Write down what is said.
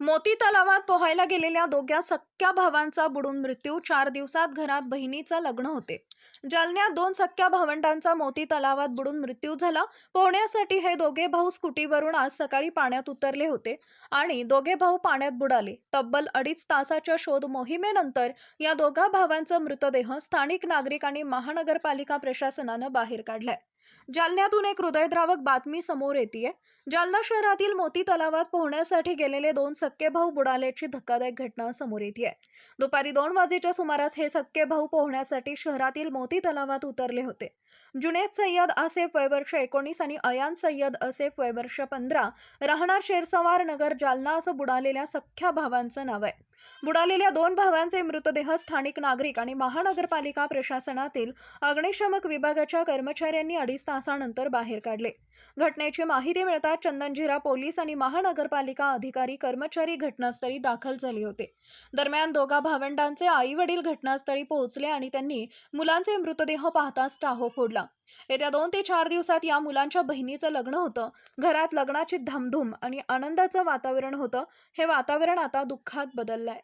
मोती तलावात पोहायला गेलेल्या दोघ्या सख्या भावांचा बुडून मृत्यू. चार दिवसात घरात बहिणीचं लग्न होते. जालन्यात दोन सख्या भावंडांचा मोती तलावात बुडून मृत्यू झाला. पोहण्यासाठी हे दोघे भाऊ स्कूटीवरून आज सकाळी पाण्यात उतरले होते आणि दोघे भाऊ पाण्यात बुडाले. तब्बल अडीच तासाच्या शोध मोहिमेनंतर या दोघा भावांचा मृतदेह स्थानिक नागरिकांनी महानगरपालिका प्रशासनानं बाहेर काढलाय. जालन्यातून एक हृदयद्रावक बातमी समोर येते जालना शहरातील मोती तलावात पोहण्यासाठी गेलेले दोन सक्के भाऊ बुडाल्याची धक्कादायक घटना समोर येते दुपारी दोन वाजेच्या सुमारास हे सक्के भाऊ पोहण्यासाठी शहरातील मोती तलावात उतरले होते. जुनेद सय्यद आसेफ वयवर्ष एकोणीस आणि अयान सय्यद असेफ वयवर्ष पंधरा राहणार शेरसवार नगर जालना असं बुडालेल्या सख्ख्या भावांचं नाव आहे. बुडालेल्या दोन भावांचे मृतदेह स्थानिक नागरिक आणि महानगरपालिका प्रशासनातील अग्निशमक विभागाच्या कर्मचाऱ्यांनी अडीच तासानंतर बाहेर काढले. घटनेची माहिती मिळताच चंदनजीरा पोलीस आणि महानगरपालिका अधिकारी कर्मचारी घटनास्थळी दाखल झाले होते. दरम्यान दोघा भावंडांचे आई वडील घटनास्थळी पोहोचले आणि त्यांनी मुलांचे मृतदेह पाहताच टाहो फोडला. येत्या दोन ते चार दिवसात या मुलांच्या बहिणीचं लग्न होतं. घरात लग्नाची धमधूम आणि आनंदाचं वातावरण होतं. हे वातावरण आता दुःखात बदललंय.